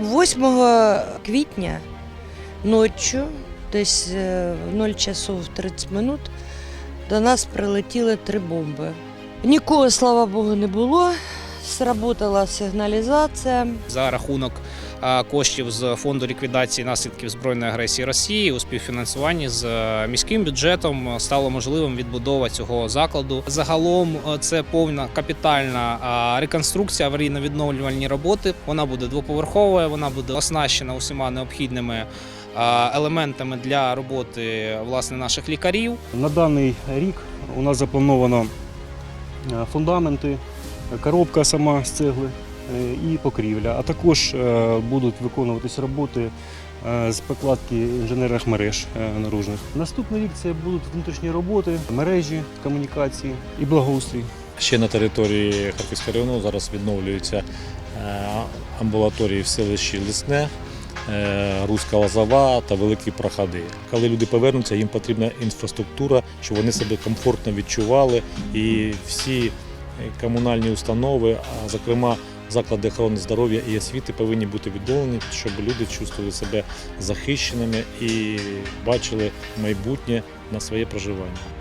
8 квітня ночі, десь е, в 0 часов 30 минут, до нас прилетіли три бомби. Нікого, слава Богу, не було. Сработала сигналізація. за рахунок коштів з фонду ліквідації наслідків збройної агресії Росії у співфінансуванні з міським бюджетом стало можливим відбудова цього закладу. Загалом це повна капітальна реконструкція, аварійно-відновлювальні роботи. Вона буде двоповерховою, вона буде оснащена усіма необхідними елементами для роботи власне наших лікарів. На даний рік у нас заплановано фундаменти, коробка сама з цегли е, і покрівля, а також е, будуть виконуватись роботи е, з покладки інженерних мереж наружних. Наступний рік це будуть внутрішні роботи, мережі комунікації і благоустрій. Ще на території Харківського району зараз відновлюються амбулаторії в селищі Лісне, Руська Лозова та Великі Проходи. Коли люди повернуться, їм потрібна інфраструктура, щоб вони себе комфортно відчували. І всі комунальні установи, а зокрема заклади охорони здоров'я і освіти, повинні бути відновлені, щоб люди чувствували себе захищеними і бачили майбутнє на своє проживання.